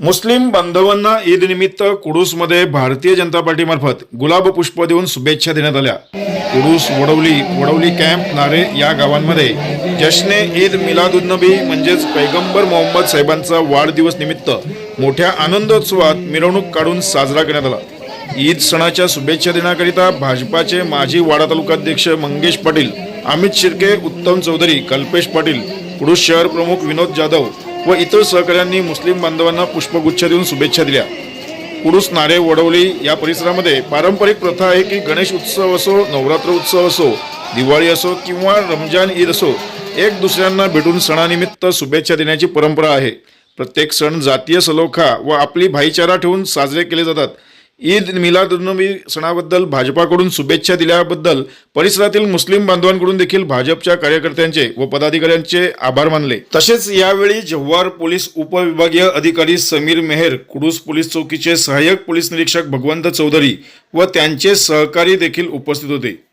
मुस्लिम बांधवांना ईद निमित्त कुडूसमध्ये भारतीय जनता पार्टीमार्फत गुलाब पुष्प देऊन शुभेच्छा देण्यात आल्या. कुडूस वडवली वडवली कॅम्प नारे या गावांमध्ये जश्ने ईद मिलादुन्नबी म्हणजेच पैगंबर मोहम्मद साहेबांचा वाढदिवस निमित्त मोठ्या आनंदोत्सवात मिरवणूक काढून साजरा करण्यात आला. ईद सणाच्या शुभेच्छा देण्याकरिता भाजपाचे माजी वाडा तालुकाध्यक्ष मंगेश पाटील अमित शिर्के उत्तम चौधरी कल्पेश पाटील कुडूस शहर प्रमुख विनोद जाधव व इतर सहकाऱ्यांनी मुस्लिम बांधवांना पुष्पगुच्छ देऊन शुभेच्छा दिल्या. कुडूस नारे वडवली या परिसरामध्ये पारंपरिक प्रथा आहे की गणेश उत्सव असो नवरात्र उत्सव असो दिवाळी असो किंवा रमजान ईद असो एक दुसऱ्यांना भेटून सणानिमित्त शुभेच्छा देण्याची परंपरा आहे. प्रत्येक सण जातीय सलोखा व आपली भाईचारा ठेवून साजरे केले जातात. ईद मिलादुन्नबी सणाबद्दल भाजपाकडून शुभेच्छा दिल्याबद्दल परिसरातील मुस्लिम बांधवांकडून देखील भाजपच्या कार्यकर्त्यांचे व पदाधिकाऱ्यांचे आभार मानले. तसेच यावेळी जव्हार पोलीस उपविभागीय अधिकारी समीर मेहर कुडूस पोलीस चौकीचे सहाय्यक पोलीस निरीक्षक भगवंत चौधरी व त्यांचे सहकारी देखील उपस्थित होते.